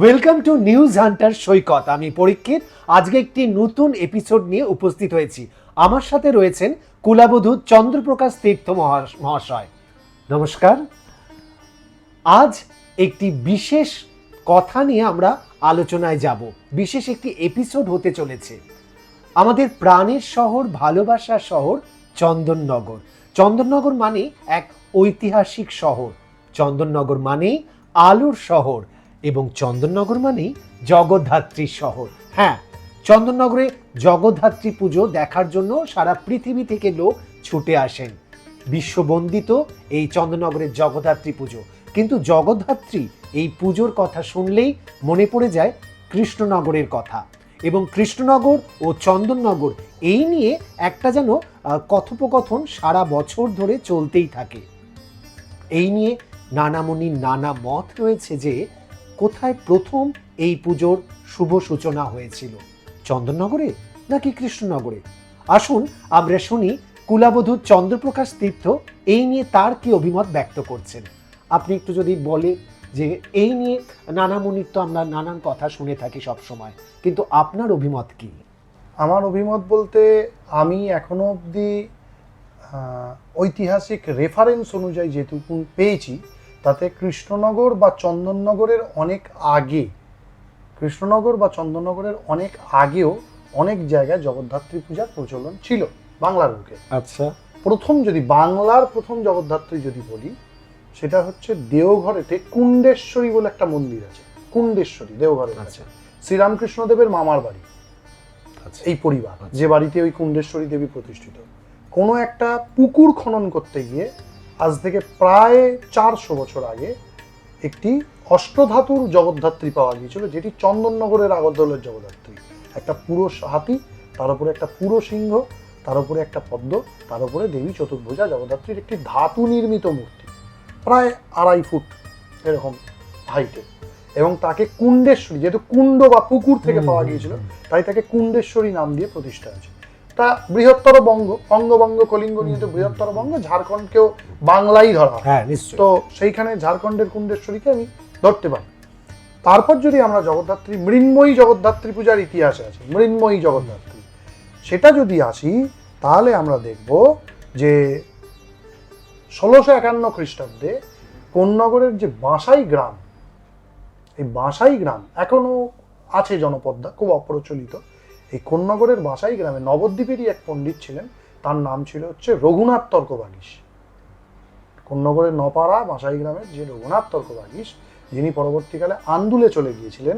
Welcome to news hunter Saikat. আমি পরীক্ষিত। আজকে একটি নতুন এপিসোড নিয়ে উপস্থিত হয়েছি। আমার সাথে রয়েছেন কুলাবধূ চন্দ্রপ্রকাশ তীর্থ মহা- মহাশয়। নমস্কার। আজ একটি বিশেষ কথা নিয়ে আমরা আলোচনায় যাব। বিশেষ একটি এপিসোড হতে চলেছে। আমাদের প্রাণের শহর ভালোবাসার শহর, চন্দননগর। চন্দননগর মানে এক ঐতিহাসিক শহর। চন্দননগর মানেই আলুর শহর। এবং চন্দননগর মানেই জগদ্ধাত্রী শহর। হ্যাঁ চন্দননগরে জগদ্ধাত্রী পুজো দেখার জন্য সারা পৃথিবী থেকে লোক ছুটে আসেন। বিশ্ববন্দিত এই চন্দননগরের জগদ্ধাত্রী পুজো। কিন্তু জগদ্ধাত্রী এই পুজোর কথা শুনলেই মনে পড়ে যায় কৃষ্ণনগরের কথা। এবং কৃষ্ণনগর ও চন্দননগর এই নিয়ে একটা যেন কথোপকথন সারা বছর ধরে চলতেই থাকে। এই নিয়ে নানামণির নানা মত রয়েছে যে কোথায় প্রথম এই পুজোর শুভ সূচনা হয়েছিল? চন্দননগরে নাকি কৃষ্ণনগরে? আসুন, আমরা শুনি কুলাবধূ চন্দ্রপ্রকাশ তীর্থ, এই নিয়ে তার কি অভিমত ব্যক্ত করছেন? আপনি একটু যদি বলে যে এই নিয়ে নানামণির তো আমরা নানান কথা শুনে থাকি সব সময় কিন্তু আপনার অভিমত কি? আমার অভিমত বলতে আমি এখনও অবধি ঐতিহাসিক রেফারেন্স অনুযায়ী যেটুকু পেয়েছি তাতে কৃষ্ণনগর বা চন্দননগরের অনেক আগে কৃষ্ণনগর বা চন্দননগরের অনেক আগেও অনেক জায়গায় জগদ্ধাত্রী পূজার প্রচলন ছিল বাংলার বুকে। আচ্ছা। প্রথম যদি বাংলার প্রথম জগদ্ধাত্রী যদি বলি সেটা হচ্ছে দেওঘরেতে কুণ্ডেশ্বরী বলে একটা মন্দির আছে। কুণ্ডেশ্বরী দেওঘরের আছে আচ্ছা। শ্রীরামকৃষ্ণদেবের মামার বাড়ি। আচ্ছা। এই পরিবার। আচ্ছা। যে বাড়িতে ওই কুণ্ডেশ্বরী দেবী প্রতিষ্ঠিত। কোনো একটা পুকুর খনন করতে গিয়ে আজ থেকে প্রায় চারশো বছর আগে একটি অষ্টধাতুর জগদ্ধাত্রী পাওয়া গিয়েছিল যেটি চন্দননগরের আগরদলের জগদ্ধাত্রী। একটা পুরো হাতি তার উপরে একটা পুরো সিংহ তার উপরে একটা পদ্ম তার উপরে দেবী চতুর্ভুজা জগদ্ধাত্রীর একটি ধাতু নির্মিত মূর্তি প্রায় আড়াই ফুট এরকম হাইটে এবং তাকে কুণ্ডেশ্বরী যেহেতু কুণ্ড বা পুকুর থেকে পাওয়া গিয়েছিল তাই তাকে কুণ্ডেশ্বরী নাম দিয়ে প্রতিষ্ঠা হয়েছে তা বৃহত্তর বঙ্গ বঙ্গবঙ্গ কলিঙ্গ নিয়ে তো বৃহত্তর বঙ্গ ঝাড়খণ্ডকেও বাংলাই ধরা হ্যাঁ। তো সেইখানে ঝাড়খণ্ডের কুণ্ডেশ্বরীকে আমি ধরতে পারি। তারপর যদি আমরা জগদ্ধাত্রী মৃন্ময়ী জগদ্ধাত্রী পূজার ইতিহাসে আছে মৃন্ময়ী জগদ্ধাত্রী সেটা যদি আসি তাহলে আমরা দেখব যে ষোলোশো একান্ন খ্রিস্টাব্দে কোন্নগরের যে বাঁসাই গ্রাম এই বাঁসাই গ্রাম এখনও আছে জনপদটা খুব অপ্রচলিত। এই কোন্নগরের বাঁসাই গ্রামে নবদ্বীপেরই এক পণ্ডিত ছিলেন। তার নাম ছিল হচ্ছে রঘুনাথ তর্কবাগীশ। কোন্নগরের নপাড়া বাঁসাই গ্রামের যে রঘুনাথ তর্কবাগীশ, যিনি পরবর্তীকালে আন্দুলে চলে গিয়েছিলেন।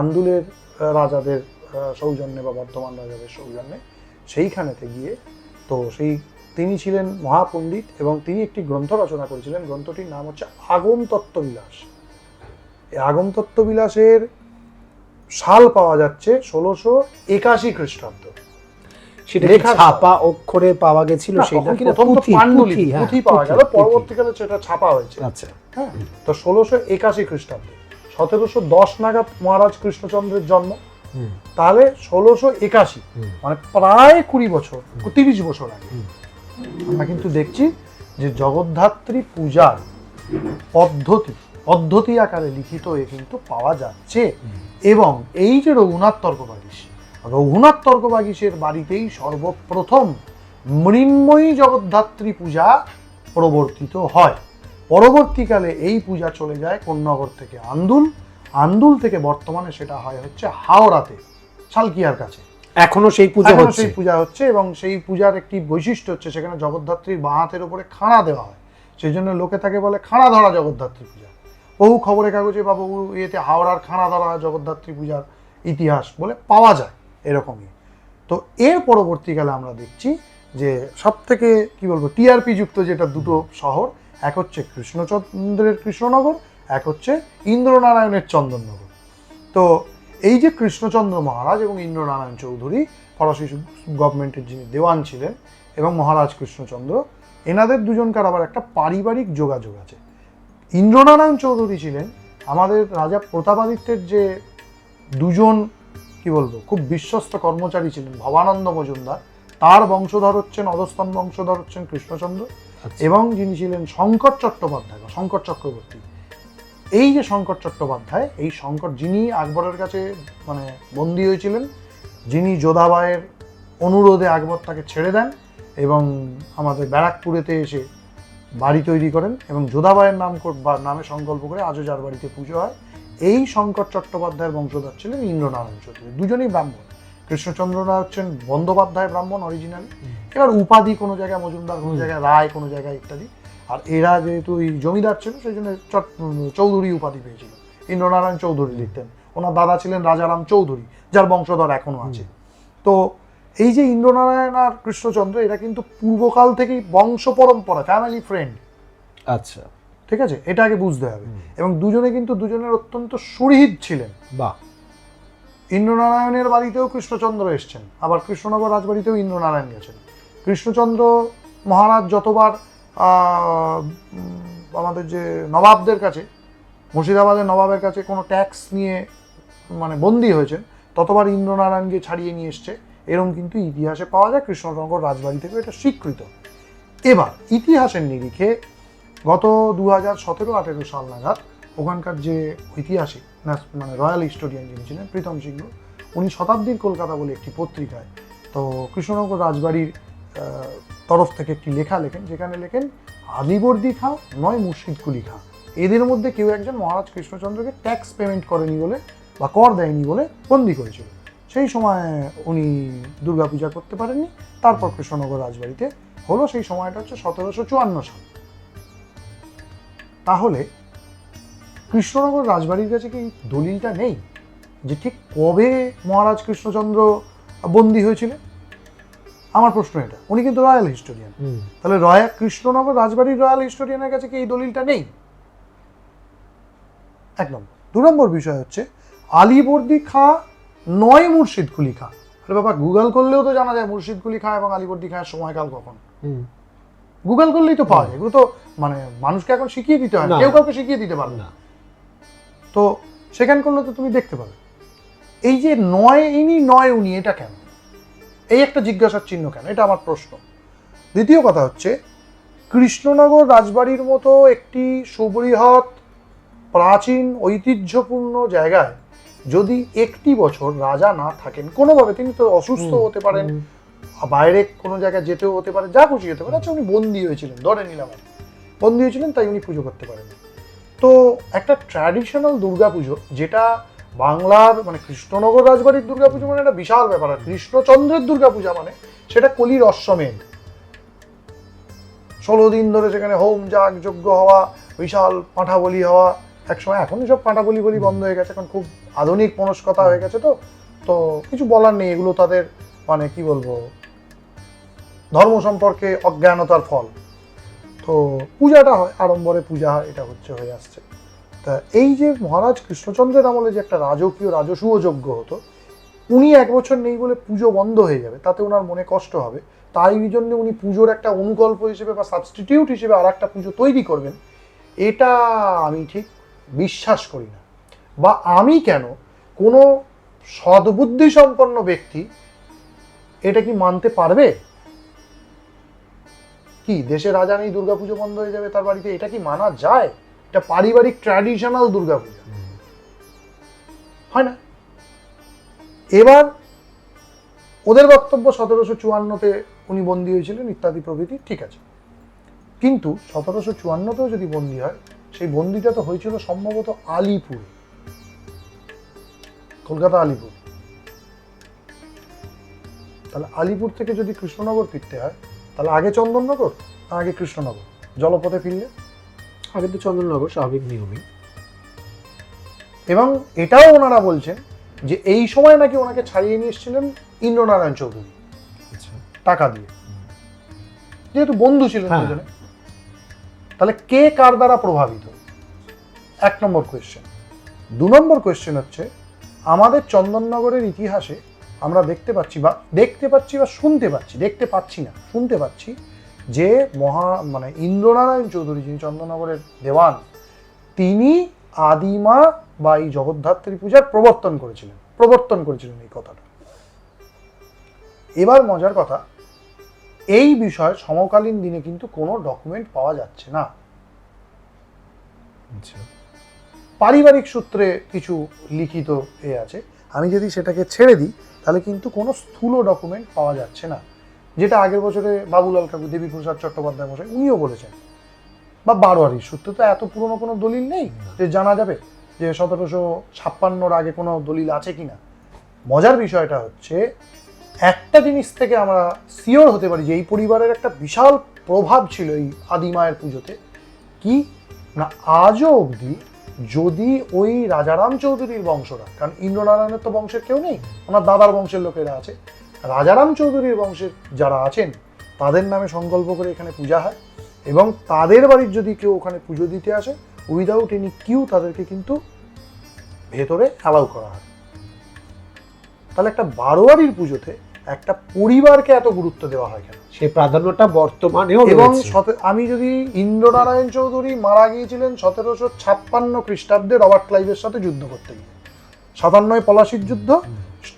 আন্দুলের রাজাদের সৌজন্যে বা বর্ধমান রাজাদের সৌজন্যে। সেইখানেতে গিয়ে তো সেই তিনি ছিলেন মহাপণ্ডিত এবং তিনি একটি গ্রন্থ রচনা করেছিলেন। গ্রন্থটির নাম হচ্ছে আগম তত্ত্ববিলাস এই আগম তত্ত্ববিলাসের সাল পাওয়া যাচ্ছে ষোলোশো একাশি খ্রিস্টাব্দ। সেটা ছাপা অক্ষরে পাওয়া গেছিল সেটা প্রথম তো পাণ্ডুলিপি হ্যাঁ, পুঁথি পাওয়া গেল পরবর্তীকালে সেটা ছাপা হয়েছে। আচ্ছা। হ্যাঁ তো ষোলোশো একাশি খ্রিস্টাব্দে সতেরোশো দশ নাগাদ মহারাজ কৃষ্ণচন্দ্রের জন্ম। তাহলে ষোলোশো একাশি মানে প্রায় কুড়ি বছর তিরিশ বছর আগে। আমরা কিন্তু দেখছি যে জগদ্ধাত্রী পূজার পদ্ধতি পদ্ধতি আকারে লিখিত এ কিন্তু পাওয়া যাচ্ছে। এবং এই যে রঘুনাথ তর্কবাগীশ রঘুনাথ তর্কবাগীশের বাড়িতেই সর্বপ্রথম মৃন্ময়ী জগদ্ধাত্রী পূজা প্রবর্তিত হয়। পরবর্তীকালে এই পূজা চলে যায় কোন্নগর থেকে আন্দুল। আন্দুল থেকে বর্তমানে সেটা হয় হচ্ছে হাওড়াতে সালকিয়ার কাছে। এখনও সেই পূজা হচ্ছে। সেই পূজা হচ্ছে এবং সেই পূজার একটি বৈশিষ্ট্য হচ্ছে সেখানে জগদ্ধাত্রীর বাঁ হাতের উপরে খাড়া দেওয়া হয়। সেই জন্য লোকে তাকে বলে খাড়া ধরা জগদ্ধাত্রী পূজা। বহু খবরের কাগজে বা বহু ইয়েতে হাওড়ার খাড়া ধরা জগদ্ধাত্রী পূজার ইতিহাস বলে পাওয়া যায় এরকমই। তো এর পরবর্তীকালে আমরা দেখছি যে সব থেকে কী বলব, টিআরপি যুক্ত যেটা দুটো শহর, এক হচ্ছে কৃষ্ণচন্দ্রের কৃষ্ণনগর, এক হচ্ছে ইন্দ্রনারায়ণের চন্দননগর। তো এই যে কৃষ্ণচন্দ্র মহারাজ এবং ইন্দ্রনারায়ণ চৌধুরী, ফরাসি গভর্নমেন্টের যিনি দেওয়ান ছিলেন এবং মহারাজ কৃষ্ণচন্দ্র, এনাদের দুজনকার আবার একটা পারিবারিক যোগাযোগ আছে। ইন্দ্রনারায়ণ চৌধুরী ছিলেন আমাদের রাজা প্রতাপাদিত্যের যে দুজন কি বলব খুব বিশ্বস্ত কর্মচারী ছিলেন ভবানন্দ মজুমদার তার বংশধর হচ্ছেন অধস্তন বংশধর হচ্ছেন কৃষ্ণচন্দ্র আচ্ছা। এবং যিনি ছিলেন শঙ্কর চট্টোপাধ্যায় বা শঙ্কর চক্রবর্তী এই যে শঙ্কর চট্টোপাধ্যায় এই শঙ্কর যিনি আকবরের কাছে মানে বন্দী হয়েছিলেন যিনি যোধাবাইয়ের অনুরোধে আকবর তাকে ছেড়ে দেন এবং আমাদের ব্যারাকপুরেতে এসে বাড়ি তৈরি করেন এবং যোধাবাইয়ের নাম নামে সংকল্প করে আজও যার বাড়িতে পুজো হয়, এই শঙ্কর চট্টোপাধ্যায়ের বংশধর ছিলেন ইন্দ্রনারায়ণ চৌধুরী। দুজনেই ব্রাহ্মণ। কৃষ্ণচন্দ্র রায় হচ্ছেন বন্দ্যোপাধ্যায় ব্রাহ্মণ অরিজিনালি এবার উপাধি কোনো জায়গায়, মজুমদার কোনো জায়গায়, রায় কোনো জায়গায় ইত্যাদি। আর এরা যেহেতু এই জমিদার ছিল, সেই জন্য চৌধুরী উপাধি পেয়েছিল। ইন্দ্রনারায়ণ চৌধুরী লিখতেন। ওনার দাদা ছিলেন রাজারাম চৌধুরী, যার বংশধর এখনও আছে। তো এই যে ইন্দ্রনারায়ণ আর কৃষ্ণচন্দ্র এটা কিন্তু পূর্বকাল থেকেই বংশ পরম্পরা ফ্যামিলি ফ্রেন্ড আচ্ছা। ঠিক আছে? এটা আগে বুঝতে হবে। এবং দুজনে কিন্তু দুজনের অত্যন্ত সুরহিত ছিলেন। বাহ। ইন্দ্রনারায়ণের বাড়িতেও কৃষ্ণচন্দ্র এসছেন। আবার কৃষ্ণনগর রাজবাড়িতেও ইন্দ্রনারায়ণ গেছেন। কৃষ্ণচন্দ্র মহারাজ যতবার আমাদের যে নবাবদের কাছে মুর্শিদাবাদের নবাবের কাছে কোনো ট্যাক্স নিয়ে মানে বন্দী হয়েছেন ততবার ইন্দ্রনারায়ণকে ছাড়িয়ে নিয়ে এসছে। এরকম কিন্তু ইতিহাসে পাওয়া যায় কৃষ্ণনগর রাজবাড়ি থেকে এটা স্বীকৃত। এবার, ইতিহাসের নিরিখে গত দু হাজার সতেরো আঠেরো সাল নাগাদ ওখানকার যে ঐতিহাসিক মানে রয়্যাল হিস্টোরিয়ান যিনি ছিলেন, প্রীতম সিংহ, উনি শতাব্দীর কলকাতা বলে একটি পত্রিকায়, তো কৃষ্ণনগর রাজবাড়ির তরফ থেকে একটি লেখা লেখেন, যেখানে লেখেন, আলিবর্দি খাঁ নয় মুর্শিদকুলি খাঁ এদের মধ্যে কেউ একজন মহারাজ কৃষ্ণচন্দ্রকে ট্যাক্স পেমেন্ট করেনি বলে বা কর দেয়নি বলে বন্দি করেছিল। সেই সময় উনি দুর্গাপূজা করতে পারেননি তারপর কৃষ্ণনগর রাজবাড়িতে হলো সেই সময়টা হচ্ছে সতেরোশো চুয়ান্ন সাল। তাহলে কৃষ্ণনগর রাজবাড়ির কাছে কি দলিলটা নেই যে ঠিক কবে মহারাজ কৃষ্ণচন্দ্র বন্দী হয়েছিল আমার প্রশ্ন এটা। উনি কিন্তু রয়্যাল হিস্টোরিয়ান। তাহলে রয়্যাল কৃষ্ণনগর রাজবাড়ির রয়্যাল হিস্টোরিয়ানের কাছে কি এই দলিলটা নেই? এক নম্বর। দু নম্বর বিষয় হচ্ছে আলিবর্দি খাঁ নয় মুর্শিদকুলি খাঁ। আরে বাবা গুগল করলেও তো জানা যায় মুর্শিদকুলি খাঁ এবং আলিবর্দি খাঁয়ের সময়কাল কখন। হুম। গুগল করলেই তো পাওয়া যায়। এগুলো তো মানে মানুষকে এখন শিখিয়ে দিতে হয়। কেউ কাউকে শিখিয়ে দিতে পারবে না। না। তো সেখান করলে তো তুমি দেখতে পাবে। এই যে নয় ইনি নয় উনি এটা কেন? এই একটা জিজ্ঞাসার চিহ্ন কেন? এটা আমার প্রশ্ন। দ্বিতীয় কথা হচ্ছে কৃষ্ণনগর রাজবাড়ির মতো একটি সুবৃহৎ প্রাচীন ঐতিহ্যপূর্ণ জায়গায় যদি একটি বছর রাজা না থাকেন কোনোভাবে তিনি তো অসুস্থ হতে পারেন বাইরে কোনো জায়গায় যেতেও হতে পারে যা খুশি হতে পারে। আচ্ছা উনি বন্দি হয়েছিলেন ধরে নিলাম বন্দি হয়েছিলেন তাই উনি পুজো করতে পারেন। তো একটা ট্র্যাডিশনাল দুর্গাপুজো যেটা বাংলার মানে কৃষ্ণনগর রাজবাড়ির দুর্গাপুজো মানে একটা বিশাল ব্যাপার আর কৃষ্ণচন্দ্রের দুর্গাপূজা মানে সেটা কলির অশ্বমেধ। ষোলো দিন ধরে সেখানে হোম যাগ যজ্ঞ হওয়া বিশাল পাঁঠা বলি হওয়া একসময় এখন সব পাঁঠা বলি বন্ধ হয়ে গেছে, এখন খুব আধুনিক মনস্কতা হয়ে গেছে তো তো কিছু বলার নেই, এগুলো তাদের মানে কি বলব, ধর্ম সম্পর্কে অজ্ঞানতার ফল। তো পূজাটা হয়, আড়ম্বরে পূজা হয়, এটা হচ্ছে, হয়ে আসছে। তা এই যে মহারাজ কৃষ্ণচন্দ্রের আমলে যে একটা রাজকীয় রাজসূয় যজ্ঞ হতো, উনি এক বছর নেই বলে পুজো বন্ধ হয়ে যাবে, তাতে ওনার মনে কষ্ট হবে। তাই জন্য উনি পুজোর একটা অনুকল্প হিসেবে বা সাবস্টিটিউট হিসেবে আর একটা পুজো তৈরি করবেন, এটা আমি ঠিক বিশ্বাস করি না। বা আমি কেন কোনো সদ্বুদ্ধি সম্পন্ন ব্যক্তি এটা কি মানতে পারবে? কি দেশে রাজা নেই, দুর্গাপুজো বন্ধ হয়ে যাবে, তার বাড়িতে এটা কি মানা যায়? এটা পারিবারিক ট্র্যাডিশনাল দুর্গাপূজা। হয় না? এবার ওদের বক্তব্য সতেরোশো চুয়ান্নতে উনি বন্দী হয়েছিলেন, ইত্যাদি প্রভৃতি, ঠিক আছে। কিন্তু সতেরোশো চুয়ান্নতেও যদি বন্দী হয় সেই বন্দিটা তো হয়েছিল সম্ভবত আলিপুরে কলকাতা আলিপুর। তাহলে আলিপুর থেকে যদি কৃষ্ণনগর ফিরতে হয় তাহলে আগে চন্দননগর না আগে কৃষ্ণনগর? জলপথে ফিরলে? আগে তো চন্দননগর স্বাভাবিক নিয়মই। এবং এটাও ওনারা বলছেন যে এই সময় নাকি ওনাকে ছাড়িয়ে নিয়ে এসেছিলেন ইন্দ্রনারায়ণ চৌধুরী। আচ্ছা। টাকা দিয়ে। যেহেতু বন্ধু ছিলেন হ্যাঁ। দুজনে। তাহলে কে কার দ্বারা প্রভাবিত? এক নম্বর কোয়েশ্চেন দু নম্বর কোয়েশ্চেন হচ্ছে, আমাদের চন্দননগরের ইতিহাসে আমরা দেখতে পাচ্ছি বা দেখতে পাচ্ছি বা শুনতে পাচ্ছি, দেখতে পাচ্ছি না, শুনতে পাচ্ছি যে মহা মানে ইন্দ্রনারায়ণ চৌধুরী যিনি চন্দননগরের দেওয়ান, তিনি আদিমা বা এই জগদ্ধাত্রী পূজার প্রবর্তন করেছিলেন প্রবর্তন করেছিলেন এই কথাটা। এবার মজার কথা এই বিষয়ে সমকালীন দিনে কিন্তু কোনো ডকুমেন্ট পাওয়া যাচ্ছে না। আচ্ছা। পারিবারিক সূত্রে কিছু লিখিত এ আছে। আমি যদি সেটাকে ছেড়ে দিই তাহলে কিন্তু কোনো স্থূল ডকুমেন্ট পাওয়া যাচ্ছে না। যেটা আগের বছরে বাবুলাল কাকু দেবী প্রসাদ চট্টোপাধ্যায় মশাই উনিও বলেছেন। বা বারোয়ারির সূত্রে তো এত পুরনো কোনো দলিল নেই যে জানা যাবে যে সতেরোশো ছাপ্পান্নর আগে কোনো দলিল আছে কিনা। মজার বিষয়টা হচ্ছে একটা জিনিস থেকে আমরা সিওর হতে পারি যে এই পরিবারের একটা বিশাল প্রভাব ছিল এই আদিমায়ের পুজোতে, কি? না, আজও অবধি যদি ওই রাজারাম চৌধুরীর বংশরা, কারণ ইন্দ্রনারায়ণের তো বংশের কেউ নেই, ওনার দাদার বংশের লোকেরা আছে, রাজারাম চৌধুরীর বংশের যারা আছেন, তাদের নামে সংকল্প করে এখানে পূজা হয় এবং তাদের বাড়ির যদি কেউ ওখানে পুজো দিতে আসে উইদাউট এনি কিউ তাদেরকে কিন্তু ভেতরে অ্যালাউ করা হয়। তাহলে একটা বারোয়ারির পুজোতে একটা পরিবারকে এত গুরুত্ব দেওয়া হয় কেন? সেই প্রাধান্যটা বর্তমানেও এবং আমি যদি ইন্দ্রনারায়ণ চৌধুরী মারা গিয়েছিলেন সতেরোশো ছাপ্পান্ন খ্রিস্টাব্দে রবার্ট ক্লাইভের সাথে যুদ্ধ করতে গিয়ে। সাতান্নয় পলাশির যুদ্ধ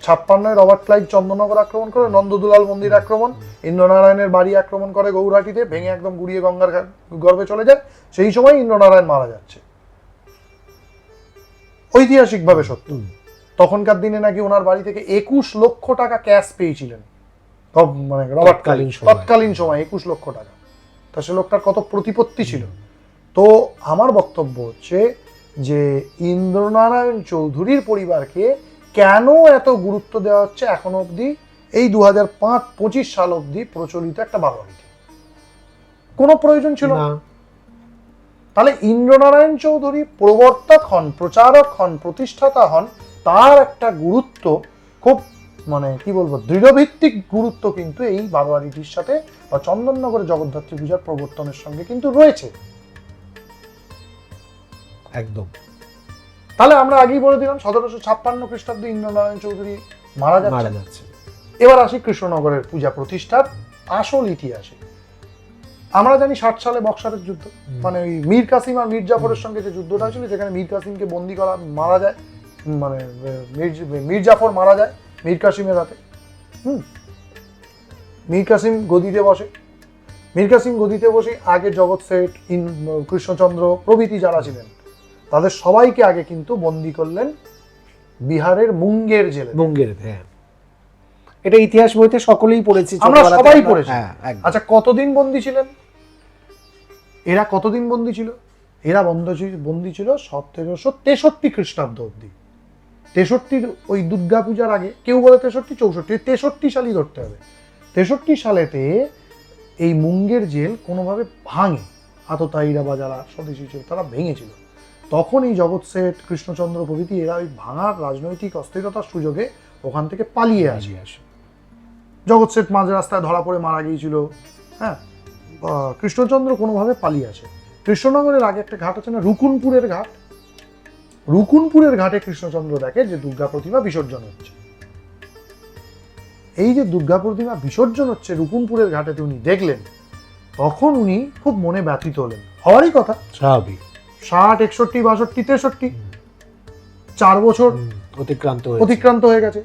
ছাপ্পান্নয় রবার্ট ক্লাইভ চন্দননগর আক্রমণ করে নন্দদুলাল মন্দির আক্রমণ ইন্দ্রনারায়ণের বাড়ি আক্রমণ করে গৌরহাটিতে ভেঙে একদম গুড়িয়ে গঙ্গার গর্ভে চলে যায় সেই সময় ইন্দ্রনারায়ণ মারা যাচ্ছে। ঐতিহাসিকভাবে সত্য। তখনকার দিনে নাকি ওনার বাড়ি থেকে একুশ লক্ষ টাকা ক্যাশ পেয়েছিলেন। মানে রবার্ট তৎকালীন তৎকালীন সময় একুশ লক্ষ টাকা। তা সে লোকটার কত প্রতিপত্তি ছিল। তো আমার বক্তব্য হচ্ছে যে ইন্দ্রনারায়ণ চৌধুরীর পরিবারকে কেন এত গুরুত্ব দেওয়া হচ্ছে এখনও অবধি? এই দু হাজার পাঁচ পঁচিশ সাল অবধি প্রচলিত একটা বারোয়ারিতে কোনো প্রয়োজন ছিল না। তাহলে ইন্দ্রনারায়ণ চৌধুরী প্রবর্তক হন প্রচারক হন প্রতিষ্ঠাতা হন তার একটা গুরুত্ব খুব মানে কি বলব দৃঢ়ভিত্তিক গুরুত্ব কিন্তু এই বারোয়ারিটির সাথে বা চন্দননগরের জগদ্ধাত্রী পূজার প্রবর্তনের সঙ্গে কিন্তু রয়েছে। একদম। তাহলে আমরা আগেই বলে দিলাম সতেরোশো ছাপ্পান্ন খ্রিস্টাব্দে ইন্দ্রনারায়ণ চৌধুরী মারা মারা যাচ্ছে। যাচ্ছে এবার আসি কৃষ্ণনগরের পূজা প্রতিষ্ঠার আসল ইতিহাসে। আমরা জানি ষাট সালে বক্সারের যুদ্ধ মানে ওই মীর কাসিম আর মীর জাফরের সঙ্গে যে যুদ্ধটা ছিল যেখানে মীর কাসিমকে বন্দি করা মারা যায়। মানে মীর জাফর মারা যায় মীর কাসিমের হাতে। হুম। মীর কাসিম গদিতে বসে। মীর কাসিম গদিতে বসে আগে জগৎ শেঠ ইন কৃষ্ণচন্দ্র প্রভৃতি যারা ছিলেন তাদের সবাইকে আগে কিন্তু বন্দি করলেন বিহারের মুঙ্গের জেলে। মুঙ্গের হ্যাঁ। এটা ইতিহাস বইতে সকলেই পড়েছি আমরা সবাই পড়েছি। হ্যাঁ আচ্ছা কতদিন বন্দি ছিলেন? এরা কতদিন বন্দি ছিল? এরা বন্ধ বন্দি ছিল সতেরোশো তেষট্টি খ্রিস্টাব্দ অব্দি তেষট্টির ওই দুর্গা পূজার আগে কেউ বলে তেষট্টি চৌষট্টি তেষট্টি সালই ধরতে হবে। তেষট্টি সালেতে এই মুঙ্গের জেল কোনোভাবে ভাঙে। আততায়ীরা বা যারা স্বদেশী ছিল তারা ভেঙেছিল। তখন এই জগৎ শেঠ কৃষ্ণচন্দ্র প্রভৃতি এরা ওই ভাঙার রাজনৈতিক অস্থিরতার সুযোগে ওখান থেকে পালিয়ে আসে। আসে। জগৎ শেঠ মাঝ রাস্তায় ধরা পড়ে মারা গিয়েছিল। হ্যাঁ? কৃষ্ণচন্দ্র কোনোভাবে পালিয়ে আসে। কৃষ্ণনগরের আগে একটা ঘাট আছে না রুকুনপুরের ঘাট? রুকুনপুরের ঘাটে কৃষ্ণচন্দ্র দেখে যে দুর্গা প্রতিমা বিসর্জন হচ্ছে। এই যে দুর্গা প্রতিমা বিসর্জন হচ্ছে রুকুনপুরের ঘাটেতে উনি দেখলেন তখন উনি খুব মনে ব্যথিত হলেন। হওয়ারই কথা। স্বাভাবিক। ষাট একষট্টি বাষট্টি তেষট্টি। চার বছর অতিক্রান্ত অতিক্রান্ত হয়ে গেছে।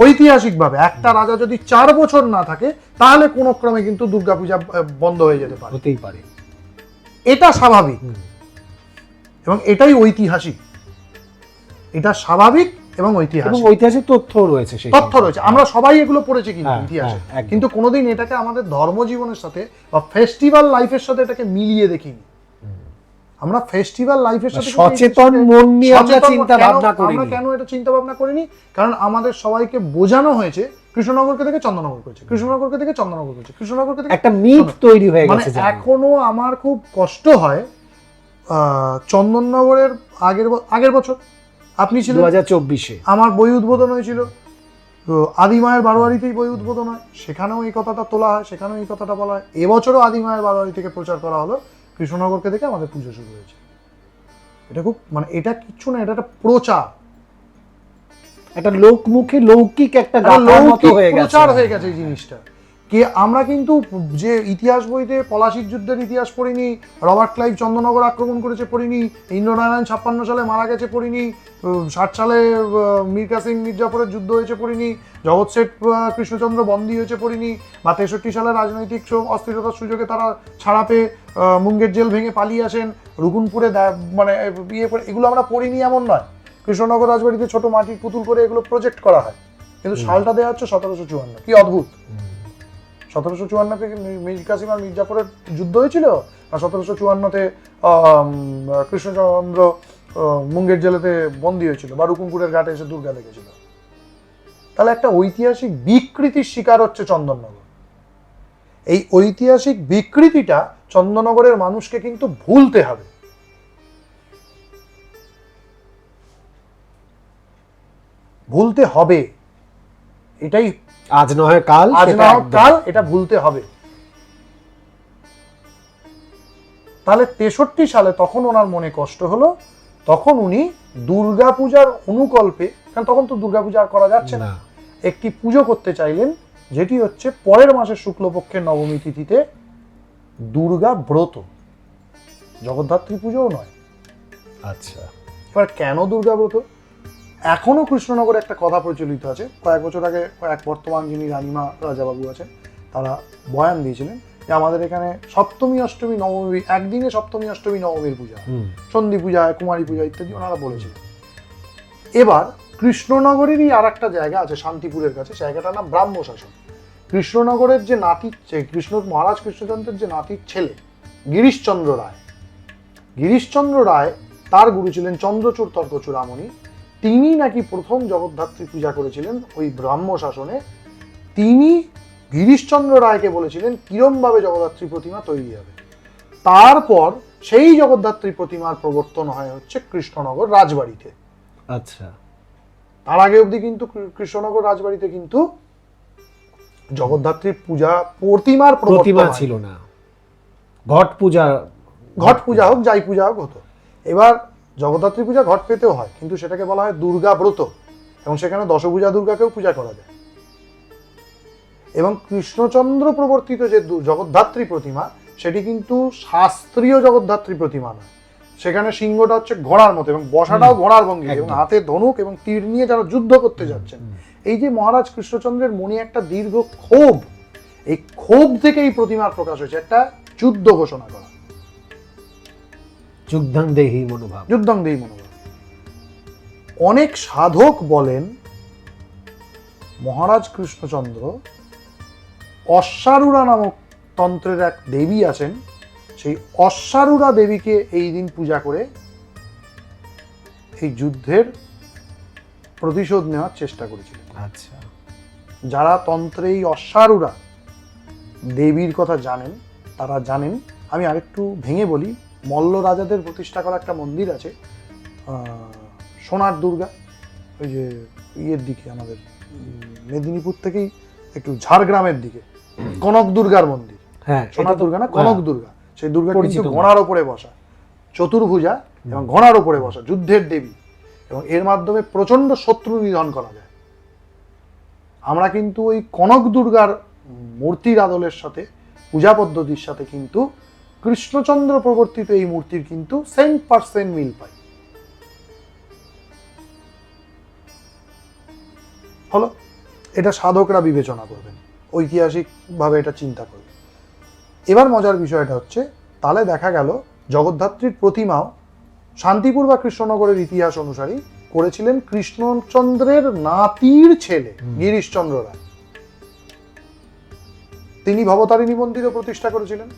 ঐতিহাসিকভাবে একটা রাজা যদি চার বছর না থাকে তাহলে কোনো ক্রমে কিন্তু দুর্গাপূজা বন্ধ হয়ে যেতে পারে। হতেই পারে। এটা স্বাভাবিক। এবং এটাই ঐতিহাসিক। এটা স্বাভাবিক এবং ঐতিহাসিক। ঐতিহাসিক তথ্য রয়েছে সেই তথ্য রয়েছে। আমরা সবাই এগুলো পড়েছি কিন্তু হ্যাঁ, ইতিহাসে। হ্যাঁ, কিন্তু কোনোদিন এটাকে আমাদের ধর্মজীবনের সাথে বা ফেস্টিভ্যাল লাইফের সাথে এটাকে মিলিয়ে দেখিনি। আমরা ফেস্টিভ্যাল লাইফের সাথে সচেতন মন নিয়ে আমরা চিন্তা ভাবনা আমরা করিনি। কেন এটা চিন্তা ভাবনা করিনি? কারণ আমাদের সবাইকে বোঝানো হয়েছে কৃষ্ণনগরকে থেকে চন্দননগর করেছে কৃষ্ণনগরকে থেকে চন্দননগর করেছে কৃষ্ণনগরকে থেকে একটা মিথ তৈরি হয়ে মানে গেছে জানি। এখনও আমার খুব কষ্ট হয় আহ, চন্দননগরের আগের আগের বছর। আপনি দু হাজার চব্বিশে। আমার বই উদ্বোধন হয়েছিল। তো আদিমায়ের বারোয়ারিতেই বই উদ্বোধন হয়। সেখানেও এই কথাটা তোলা হয় সেখানেও এই কথাটা বলা হয়। এবছরও আদিমায়ের বারোয়ারি থেকে প্রচার করা হলো। কৃষ্ণনগরকে দেখে আমাদের পুজো শুরু হয়েছে। এটা খুব মানে এটা কিচ্ছু না এটা একটা প্রচার। একটা লোকমুখে লৌকিক একটা হয়ে গেছে। প্রচার হয়ে গেছে এই জিনিসটা। কে আমরা কিন্তু যে ইতিহাস বইতে পলাশির যুদ্ধের ইতিহাস পড়িনি রবার্ট ক্লাইভ চন্দ্রনগর আক্রমণ করেছে পড়িনি ইন্দ্রনারায়ণ ছাপ্পান্ন সালে মারা গেছে পড়িনি ষাট সালে আহ, সিং মির্জাফরের যুদ্ধ হয়েছে পড়িনি জগৎ শেঠ কৃষ্ণচন্দ্র বন্দী হয়েছে পড়িনি বা তেষট্টি সালে রাজনৈতিক অস্থিরতার সুযোগে তারা ছাড়া পেয়ে মুঙ্গের জেল ভেঙে পালিয়ে আসেন রুকুনপুরে মানে ইয়ে করে এগুলো আমরা পড়িনি এমন নয়। কৃষ্ণনগর রাজবাড়িতে ছোট মাটির পুতুল করে এগুলো প্রজেক্ট করা হয়। কিন্তু সালটা দেওয়া হচ্ছে সতেরোশো চুয়ান্ন। কি অদ্ভুত। সতেরোশো চুয়ান্নতে মীর কাসিম আর মির্জাপুরের যুদ্ধ হয়েছিল, আর সতেরোশো চুয়ান্নতে কৃষ্ণচন্দ্র মুঙ্গের জেলাতে বন্দী হয়েছিল বা রুকুনপুরের ঘাটে এসে দুর্গা দেখেছিল। তাহলে একটা ঐতিহাসিক বিকৃতির শিকার হচ্ছে চন্দননগর। এই ঐতিহাসিক বিকৃতিটা চন্দননগরের মানুষকে কিন্তু ভুলতে হবে। ভুলতে হবে। এটাই আজ নয় কাল আজ সেটা না হোক কাল এটা ভুলতে হবে। তাহলে তেষট্টি সালে তখন ওনার মনে কষ্ট হলো তখন উনি দুর্গাপূজার অনুকল্পে কারণ তখন তো দুর্গাপূজা আর করা যাচ্ছে না না। একটি পুজো করতে চাইলেন যেটি হচ্ছে পরের মাসের শুক্লপক্ষের নবমী তিথিতে দুর্গা ব্রত। জগদ্ধাত্রী পুজোও নয়। আচ্ছা। এবার কেন দুর্গা ব্রত? এখনও কৃষ্ণনগরে একটা কথা প্রচলিত আছে। কয়েক বছর আগে এক বর্তমান যিনি রানীমা রাজাবাবু আছেন তারা বয়ান দিয়েছিলেন যে আমাদের এখানে সপ্তমী অষ্টমী নবমী একদিনে সপ্তমী অষ্টমী নবমীর পূজা সন্ধি পূজা কুমারী পূজা ইত্যাদি ওনারা বলেছিলেন। এবার কৃষ্ণনগরেরই আর একটা জায়গা আছে শান্তিপুরের কাছে জায়গাটার নাম ব্রাহ্ম শাসন কৃষ্ণনগরের যে নাতির কৃষ্ণ মহারাজ কৃষ্ণচন্দ্রের যে নাতির ছেলে গিরিশচন্দ্র রায়। গিরিশচন্দ্র রায় তার গুরু ছিলেন চন্দ্রচূড় তর্কচূড়ামণি। তিনি নাকি প্রথম জগদ্ধাত্রী পূজা করেছিলেন ওই ব্রাহ্ম শাসনে। তিনি গিরিশচন্দ্র রায়কে বলেছিলেন কিরমভাবে জগদ্ধাত্রী প্রতিমা তৈরি হবে। তারপর সেই জগদ্ধাত্রী প্রতিমার প্রবর্তন হয় হচ্ছে কৃষ্ণনগর রাজবাড়িতে। আচ্ছা। তার আগে অবধি কিন্তু কৃষ্ণনগর রাজবাড়িতে কিন্তু জগদ্ধাত্রী পূজা প্রতিমার প্রতিমা ছিল না। ঘট পূজা। ঘট পূজা হোক যাই পূজা হোক হতো। এবার জগদ্ধাত্রী পূজা ঘট পেতেও হয় কিন্তু সেটাকে বলা হয় দুর্গা ব্রত এবং সেখানে দশভূজা দুর্গাকেও পূজা করা যায়। এবং কৃষ্ণচন্দ্র প্রবর্তিত যে জগদ্ধাত্রী প্রতিমা সেটি কিন্তু শাস্ত্রীয় জগদ্ধাত্রী প্রতিমা নয়। সেখানে সিংহটা হচ্ছে ঘোড়ার মতো এবং বসাটাও ঘোড়ার ভঙ্গি এবং হাতে ধনুক এবং তীর নিয়ে যারা যুদ্ধ করতে যাচ্ছেন এই যে মহারাজ কৃষ্ণচন্দ্রের মনে একটা দীর্ঘ ক্ষোভ এই ক্ষোভ থেকে এই প্রতিমার প্রকাশ হয়েছে একটা যুদ্ধ ঘোষণা করা। যুদ্ধাং দেহি মনোভাব। যুদ্ধং মনোভাব। অনেক সাধক বলেন মহারাজ কৃষ্ণচন্দ্র অশ্বারুরা নামক তন্ত্রের এক দেবী আছেন সেই অশ্বারুরা দেবীকে এই দিন পূজা করে এই যুদ্ধের প্রতিশোধ নেওয়ার চেষ্টা করেছিলেন। আচ্ছা। যারা তন্ত্রে এই অশ্বারুরা দেবীর কথা জানেন তারা জানেন আমি আরেকটু ভেঙে বলি মল্ল রাজাদের প্রতিষ্ঠা করা একটা মন্দির আছে সোনার দুর্গা ওই যে ইয়ের দিকে আমাদের মেদিনীপুর থেকেই একটু ঝাড়গ্রামের দিকে কনক দুর্গার মন্দির। হ্যাঁ সোনার দুর্গা না? কনক হ্যাঁ, দুর্গা। সেই দুর্গা কিন্তু ঘোড়ার ওপরে বসা চতুর্ভুজা এবং ঘোড়ার ওপরে বসা যুদ্ধের দেবী। এবং এর মাধ্যমে প্রচণ্ড শত্রু নিধন করা যায়। আমরা কিন্তু ওই কনক দুর্গার মূর্তির আদলের সাথে পূজা পদ্ধতির সাথে কিন্তু কৃষ্ণচন্দ্র প্রবর্তিত এই মূর্তির কিন্তু সেন্ট পার্সেন্ট মিল পাই হলো এটা সাধকরা বিবেচনা করবেন ঐতিহাসিকভাবে এটা চিন্তা করবেন। এবার মজার বিষয়টা হচ্ছে তাহলে দেখা গেল জগদ্ধাত্রীর প্রতিমাও শান্তিপুর বা কৃষ্ণনগরের ইতিহাস অনুসারী করেছিলেন কৃষ্ণচন্দ্রের নাতির ছেলে গিরিশচন্দ্র রায়। তিনি ভবতারিণী মন্দিরও প্রতিষ্ঠা করেছিলেন।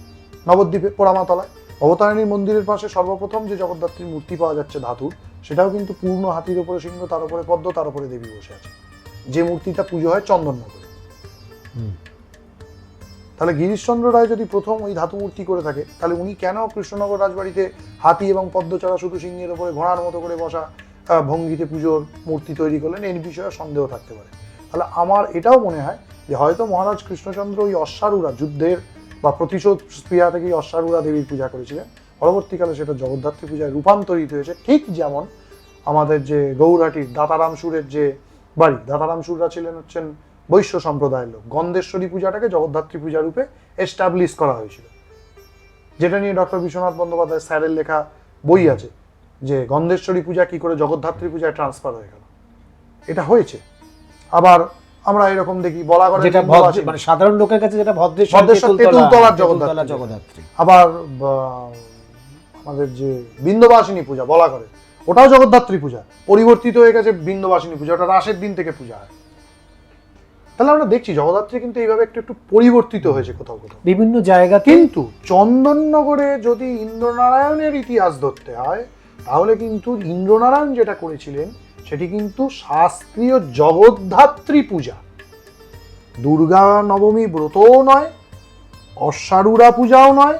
নবদ্বীপে পোড়ামাতলায়। ভবতারিণী মন্দিরের পাশে সর্বপ্রথম যে জগদ্ধাত্রীর মূর্তি পাওয়া যাচ্ছে ধাতুর সেটাও কিন্তু পূর্ণ হাতির উপরে সিংহ তার উপরে পদ্ম তার উপরে দেবী বসে আছে। যে মূর্তিটা পুজো হয় চন্দননগরে। তাহলে গিরিশচন্দ্র রায় যদি প্রথম ওই ধাতু মূর্তি করে থাকে তাহলে উনি কেন কৃষ্ণনগর রাজবাড়িতে হাতি এবং পদ্মচড়া শুধু সিংহের ওপরে ঘোড়ার মতো করে বসা ভঙ্গিতে পুজোর মূর্তি তৈরি করলেন এর বিষয়ে সন্দেহ থাকতে পারে। তাহলে আমার এটাও মনে হয় যে হয়তো মহারাজ কৃষ্ণচন্দ্র ওই অশ্বারুরা যুদ্ধের বা প্রতিশোধ স্পৃহা থেকে এই অশ্বারুরা দেবীর পূজা করেছিলেন। পরবর্তীকালে সেটা জগদ্ধাত্রী পূজায় রূপান্তরিত হয়েছে। ঠিক যেমন আমাদের যে গৌরহাটির দাতারাম সুরের যে বাড়ি দাতারাম সুররা ছিলেন হচ্ছেন বৈশ্য সম্প্রদায়ের লোক। গন্ধেশ্বরী পূজাটাকে জগদ্ধাত্রী পূজা রূপে এস্টাবলিশ করা হয়েছিল। যেটা নিয়ে ডক্টর বিশ্বনাথ বন্দ্যোপাধ্যায় স্যারের লেখা বই আছে যে গন্ধেশ্বরী পূজা কি করে জগদ্ধাত্রী পূজায় ট্রান্সফার হয়ে গেল। এটা হয়েছে। আবার আমরা এরকম দেখি বলা করে যেটা মানে সাধারণ লোকের কাছে যেটা ভদ্রেশ্বর ভদ্রেশ্বর তেঁতুলতলা- তেঁতুলতলার। জগদ্ধাত্রী। আবার আমাদের যে বিন্দবাসিনী পূজা বলা করে ওটাও জগদ্ধাত্রী পূজা। পরিবর্তিত হয়ে গেছে বিন্দবাসিনী পূজা ওটা রাসের দিন থেকে পূজা হয়। তাহলে আমরা দেখছি জগদ্ধাত্রী কিন্তু এইভাবে একটু একটু পরিবর্তিত হয়েছে কোথাও কোথাও। বিভিন্ন জায়গা কিন্তু চন্দননগরে যদি ইন্দ্রনারায়ণের ইতিহাস ধরতে হয় তাহলে কিন্তু ইন্দ্রনারায়ণ যেটা করেছিলেন সেটি কিন্তু শাস্ত্রীয় জগদ্ধাত্রী পূজা। দুর্গা নবমী ব্রতও নয় অশ্বারুরা পূজাও নয়,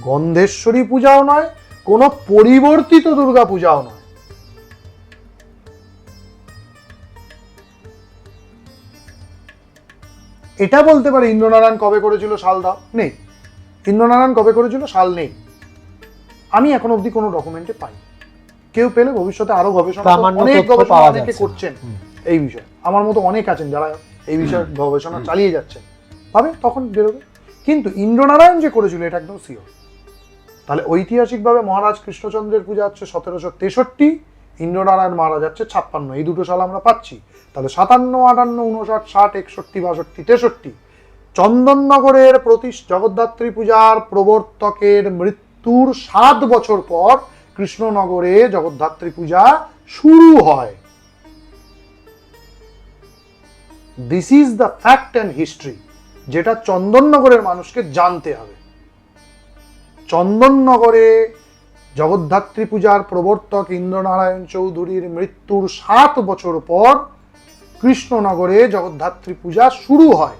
গন্ধেশ্বরী পূজাও নয়, কোনো পরিবর্তিত দুর্গা পূজাও নয়। এটা বলতে পারে ইন্দ্রনারায়ণ কবে করেছিল সাল দাও নেই। ইন্দ্রনারায়ণ কবে করেছিল? সাল নেই। আমি এখন অবধি কোনো ডকুমেন্টে পাই কেউ পেলে ভবিষ্যতে আরও গবেষণা অনেক গবেষণা অনেকে করছেন এই বিষয়ে। আমার মতো অনেক আছেন যারা এই বিষয়ে গবেষণা চালিয়ে যাচ্ছেন। পাবে তখন বেরোবে। কিন্তু ইন্দ্রনারায়ণ যে করেছিল এটা একদম সিওর তাহলে ঐতিহাসিকভাবে মহারাজ কৃষ্ণচন্দ্রের পূজা হচ্ছে সতেরোশো তেষট্টি ইন্দ্রনারায়ণ মারা যাচ্ছে ছাপ্পান্ন। এই দুটো সাল আমরা পাচ্ছি। তাহলে সাতান্ন আটান্ন উনষাট ষাট একষট্টি বাষট্টি তেষট্টি। চন্দননগরের প্রতি জগদ্ধাত্রী পূজার প্রবর্তকের মৃত্যুর সাত বছর পর কৃষ্ণনগরে জগদ্ধাত্রী পূজা শুরু হয়। This is the fact and history যেটা চন্দননগরের মানুষকে জানতে হবে। চন্দননগরে জগদ্ধাত্রী পূজার প্রবর্তক ইন্দ্রনারায়ণ চৌধুরীর মৃত্যুর সাত বছর পর কৃষ্ণনগরে জগদ্ধাত্রী পূজা শুরু হয়।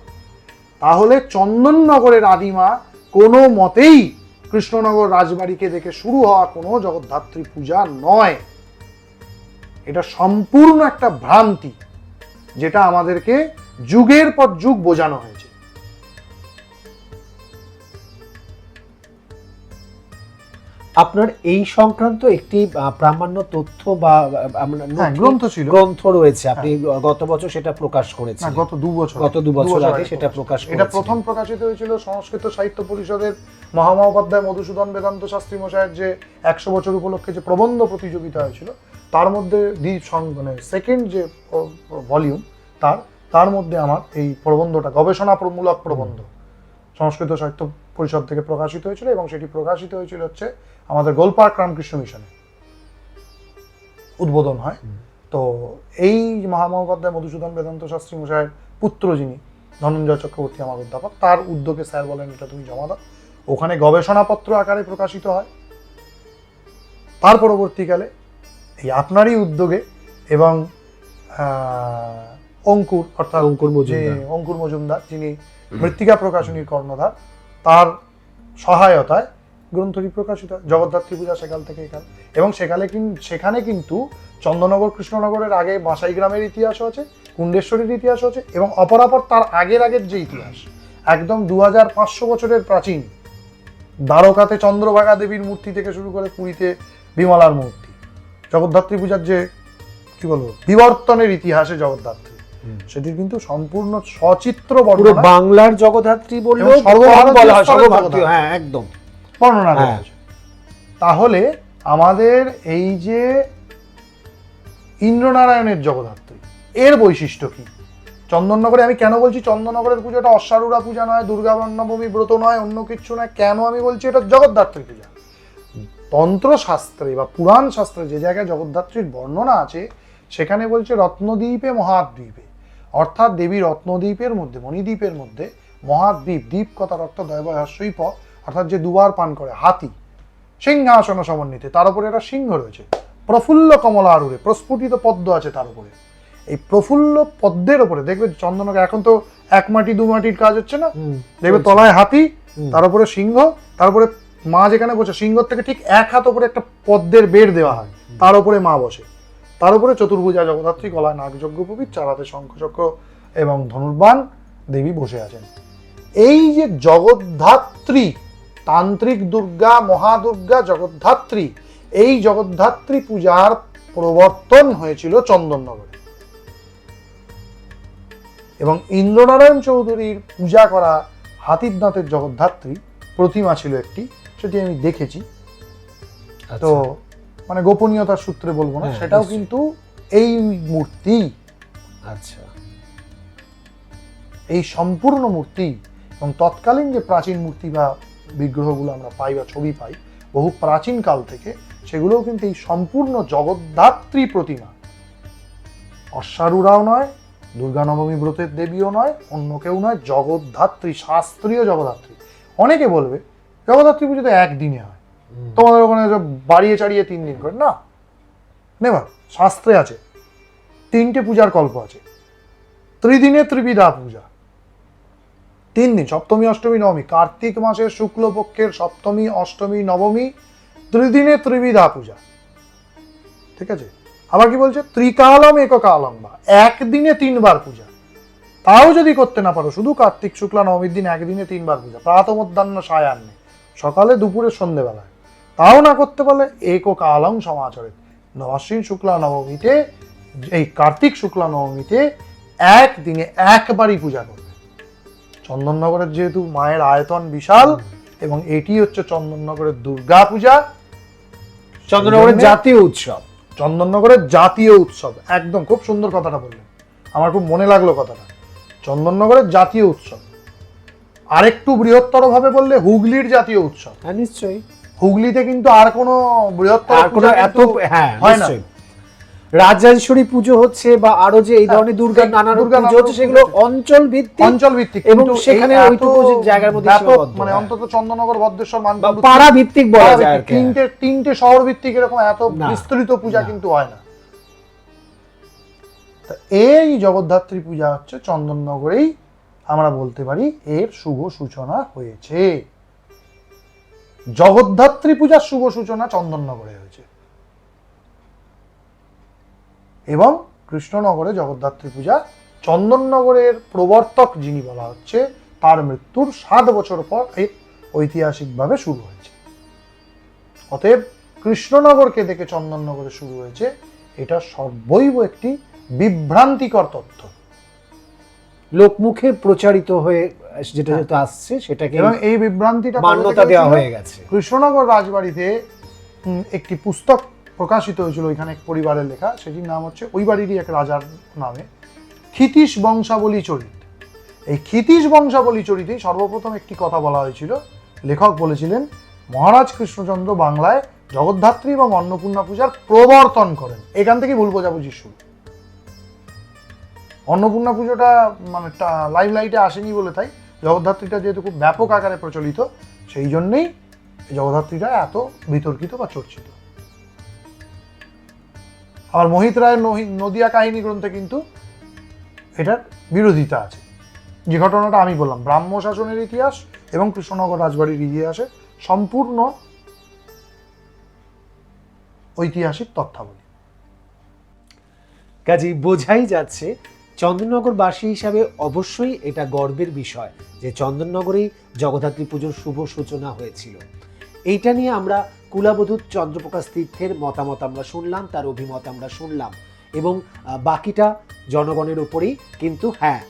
তাহলে চন্দননগরের আদিমা কোনো মতেই কৃষ্ণনগর রাজবাড়িকে দেখে শুরু হওয়া কোনো জগদ্ধাত্রী পূজা নয়। এটা সম্পূর্ণ একটা ভ্রান্তি, যেটা আমাদেরকে যুগের পর যুগ বোঝানো হয়েছে। আপনার এই সংক্রান্ত একটি প্রামাণ্য তথ্য বা হ্যাঁ নথি- গ্রন্থ ছিল। গ্রন্থ রয়েছে। আপনি গত বছর সেটা প্রকাশ করেছেন গত দু বছর। গত দু বছর আগে সেটা প্রকাশ এটা প্রথম প্রকাশিত হয়েছিল সংস্কৃত সাহিত্য পরিষদের মহামহোপাধ্যায় মধুসূদন বেদান্ত শাস্ত্রী মশাইয়ের যে একশো বছর উপলক্ষে যে প্রবন্ধ প্রতিযোগিতা হয়েছিল তার মধ্যে দি সং- মানে সেকেন্ড যে ভলিউম তার তার মধ্যে আমার এই প্রবন্ধটা গবেষণামূলক প্রবন্ধ। সংস্কৃত সাহিত্য পরিষদ থেকে প্রকাশিত হয়েছিল এবং সেটি প্রকাশিত হয়েছিল হচ্ছে আমাদের গোলপার্ক রামকৃষ্ণ মিশনে। উদ্বোধন হয়। তো এই মহামহোপাধ্যায় মধুসূদন বেদান্ত শাস্ত্রী মশাইয়ের পুত্র যিনি ধনঞ্জয় চক্রবর্তী আমার অধ্যাপক তার উদ্যোগে স্যার বলেন এটা তুমি জমা দাও। ওখানে গবেষণাপত্র আকারে প্রকাশিত হয়। তার পরবর্তীকালে এই আপনারই উদ্যোগে এবং অঙ্কুর অর্থাৎ অঙ্কুর যে মজুমদার। অঙ্কুর মজুমদার যিনি মৃত্তিকা প্রকাশনীর কর্ণধার, তার সহায়তায় গ্রন্থটি প্রকাশিত, জগদ্ধাত্রী পূজা সেকাল থেকে এখান, এবং সেকালে সেখানে কিন্তু চন্দননগর, কৃষ্ণনগরের আগে বাসাই গ্রামের ইতিহাসও আছে, কুণ্ডেশ্বরীর ইতিহাসও আছে, এবং অপরাপর তার আগের আগের যে ইতিহাস, একদম দু হাজার পাঁচশো বছরের প্রাচীন দ্বারকাতে চন্দ্রভাগা দেবীর মূর্তি থেকে শুরু করে পুরীতে বিমলার মূর্তি, জগদ্ধাত্রী পূজার যে, কি বলব, বিবর্তনের ইতিহাসে জগদ্ধাত্রী। সেটির কিন্তু সম্পূর্ণ সচিত্র বর্ণনা। বাংলার জগদ্ধাত্রী বললেও সর্বভারতীয় হয় একদম। বর্ণনা হ্যাঁ। তাহলে আমাদের এই যে ইন্দ্রনারায়ণের জগদ্ধাত্রী এর বৈশিষ্ট্য কি? চন্দননগরে আমি কেন বলছি চন্দননগরের পুজোটা অশ্বারুরা পূজা নয় দুর্গা নবমী ব্রত নয় অন্য কিছু নয় কেন আমি বলছি এটা জগদ্ধাত্রী পূজা? তন্ত্রশাস্ত্রে বা পুরাণ শাস্ত্রে যে জায়গায় জগদ্ধাত্রীর বর্ণনা আছে সেখানে বলছে রত্নদ্বীপে মহাদ্বীপে। অর্থাৎ দেবী রত্নদ্বীপের মধ্যে মণিদ্বীপের মধ্যে মহাদ্বীপ দ্বীপ কথার অর্থ দয়বহাস্যই প অর্থাৎ যে দুবার পান করে হাতি সিংহাসন সমন্বিতে তার উপরে একটা সিংহ রয়েছে প্রফুল্ল কমলা আরুরে প্রস্ফুটিত পদ্ম আছে তার উপরে। এই প্রফুল্ল পদ্মের উপরে দেখবে চন্দনকে এখন তো এক মাটি দু মাটির কাজ হচ্ছে না? দেখবে তলায় হাতি তার উপরে সিংহ তার উপরে মা যেখানে বসে সিংহ থেকে ঠিক এক হাত উপরে একটা পদ্মের বেড় দেওয়া হয় তার উপরে মা বসে। তার উপরে চতুর্ভুজা জগদ্ধাত্রী গলায় নাগযজ্ঞ প্রবীর চার হাতে শঙ্খচক্র এবং ধনুর্বাণ দেবী বসে আছেন। এই যে জগদ্ধাত্রী তান্ত্রিক দুর্গা মহাদুর্গা জগদ্ধাত্রী এই জগদ্ধাত্রী পূজার প্রবর্তন হয়েছিল চন্দননগরে। এবং ইন্দ্রনারায়ণ চৌধুরীর পূজা করা হাতির দাঁতের জগদ্ধাত্রী প্রতিমা ছিল একটি সেটি আমি দেখেছি। তো আচ্ছা, মানে গোপনীয়তার সূত্রে বলব না হ্যাঁ, সেটাও কিন্তু এই মূর্তি। আচ্ছা। এই সম্পূর্ণ মূর্তি এবং তৎকালীন যে প্রাচীন মূর্তি বা বিগ্রহগুলো আমরা পাই বা ছবি পাই বহু প্রাচীন কাল থেকে সেগুলোও কিন্তু এই সম্পূর্ণ জগদ্ধাত্রী প্রতিমা। অশ্বারুরাও নয় দুর্গা নবমী ব্রতের দেবীও নয় অন্য কেউ নয় জগদ্ধাত্রী শাস্ত্রীয় জগদ্ধাত্রী। অনেকে বলবে জগদ্ধাত্রী পুজো তো একদিনে হয়। তোমাদের ওখানে বাড়িয়ে চাড়িয়ে তিন দিন করে, না? নেবার শাস্ত্রে আছে। তিনটে পূজার কল্প আছে। ত্রিদিনে ত্রিবিধা পূজা। তিন দিন, সপ্তমী, অষ্টমী, নবমী, কার্তিক মাসের শুক্লপক্ষের সপ্তমী, অষ্টমী, নবমী, ত্রিদিনে ত্রিবিধা পূজা। ঠিক আছে? আবার কি বলছে? ত্রিকালম এককালম বা, একদিনে তিনবার পূজা। তাও যদি করতে না পারো, শুধু কার্তিক, শুক্লা, নবমীর দিন একদিনে তিনবার পূজা। প্রাতমধ্যাহ্ন সায়ান্নে সকালে, দুপুরে, সন্ধেবেলায়। তাও না করতে পারলে এক কালং সমাচরে নবাশ্বিন শুক্লা নবমীতে এই কার্তিক শুক্লা নবমীতে একদিনে একবারই পূজা করবে। চন্দননগরের যেহেতু মায়ের আয়তন বিশাল এবং এটি হচ্ছে চন্দননগরের দুর্গা পূজা চন্দ্রনগরের জন্যে- জাতীয় উৎসব। চন্দননগরের জাতীয় উৎসব। একদম খুব সুন্দর কথাটা বললেন। আমার খুব মনে লাগল কথাটা। চন্দননগরের জাতীয় উৎসব। আরেকটু বৃহত্তর ভাবে বললে হুগলির জাতীয় উৎসব। হ্যাঁ নিশ্চয়ই। হুগলিতে কিন্তু আর কোনো বৃহত্তর আর কোনো এত হ্যাঁ হয় না। রাজরাজেশ্বরী পুজো হচ্ছে বা আরও যে এই ধরনের দুর্গা নানা দুর্গা পুজো হচ্ছে সেগুলো অঞ্চল ভিত্তিক অঞ্চল ভিত্তিক এবং কিন্তু সেখানে ওইটুকু যে জায়গার মধ্যে মানে হ্যাঁ। অন্তত চন্দননগর ভদ্রেশ্বর মানকুণ্ডু পাড়া ভিত্তিক বলা যায় আর কি তিনটে তিনটে শহর ভিত্তিক এরকম এত। বিস্তৃত পূজা কিন্তু হয় না। তা এই জগদ্ধাত্রী পূজা হচ্ছে চন্দননগরেই আমরা বলতে পারি এর শুভ সূচনা হয়েছে। জগদ্ধাত্রী পূজার শুভ সূচনা চন্দননগরে হয়েছে। এবং কৃষ্ণনগরে জগদ্ধাত্রী পূজা চন্দননগরের প্রবর্তক যিনি বলা হচ্ছে, তার মৃত্যুর সাত বছর পর এই ঐতিহাসিকভাবে শুরু হয়েছে। অতএব কৃষ্ণনগরকে দেখে চন্দননগরে শুরু হয়েছে, এটা সর্বৈব একটি বিভ্রান্তিকর তথ্য। লোকমুখে প্রচারিত হয়ে যেটা হ্যাঁ। যেটা আসছে সেটাকে এবং এই বিভ্রান্তিটা মান্যতা দেওয়া হয়ে গেছে। কৃষ্ণনগর রাজবাড়িতে একটি পুস্তক প্রকাশিত হয়েছিল ওইখানে এক পরিবারের লেখা সেটির নাম হচ্ছে ওই বাড়িরই এক রাজার নামে ক্ষিতীশ বংশাবলী চরিত। এই ক্ষিতীশ বংশাবলী চরিতেই সর্বপ্রথম একটি কথা বলা হয়েছিল। লেখক বলেছিলেন মহারাজ কৃষ্ণচন্দ্র বাংলায় জগদ্ধাত্রী এবং অন্নপূর্ণা পূজার প্রবর্তন করেন। এখান থেকে ভুল বোঝাবুঝি শুরু। অন্নপূর্ণা পুজোটা মানে লাইভ লাইটে আসেনি বলে তাই জগদ্ধাত্রীটা যেহেতু খুব ব্যাপক আকারে প্রচলিত, সেই জন্যেই জগদ্ধাত্রীটা এত বিতর্কিত বা চর্চিত। আবার মোহিত রায়ের নদিয়া কাহিনী গ্রন্থে কিন্তু এটার বিরোধিতা আছে। যে ঘটনাটা আমি বললাম, ব্রাহ্ম শাসনের ইতিহাস এবং কৃষ্ণনগর রাজবাড়ির ইতিহাসে সম্পূর্ণ ঐতিহাসিক তথ্যাবলী। কাজেই বোঝাই যাচ্ছে চন্দননগরবাসী হিসাবে অবশ্যই এটা গর্বের বিষয় যে চন্দননগরেই জগদ্ধাত্রী পুজোর শুভ সূচনা হয়েছিল। এইটা নিয়ে আমরা কুলাবধূ চন্দ্রপ্রকাশ তীর্থের মতামত আমরা শুনলাম, তার অভিমত আমরা শুনলাম এবং বাকিটা জনগণের উপরেই কিন্তু হ্যাঁ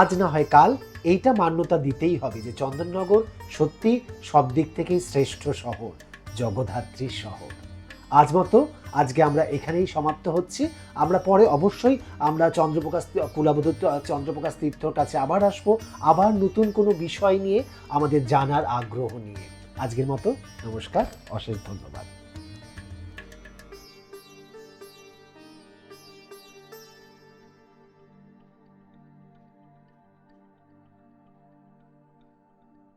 আজ না হয় কাল এইটা মান্যতা দিতেই হবে যে চন্দননগর সত্যি সব দিক থেকেই শ্রেষ্ঠ শহর, জগদ্ধাত্রী শহর। আজ মতো আজকে আমরা এখানেই সমাপ্ত হচ্ছি। আমরা পরে অবশ্যই আমরা চন্দ্রপ্রকাশ কুলাবধূ চন্দ্রপ্রকাশ তীর্থর কাছে আবার আসব। আবার নতুন কোনো বিষয় নিয়ে আমাদের জানার আগ্রহ নিয়ে। আজকের মতো নমস্কার, অশেষ ধন্যবাদ।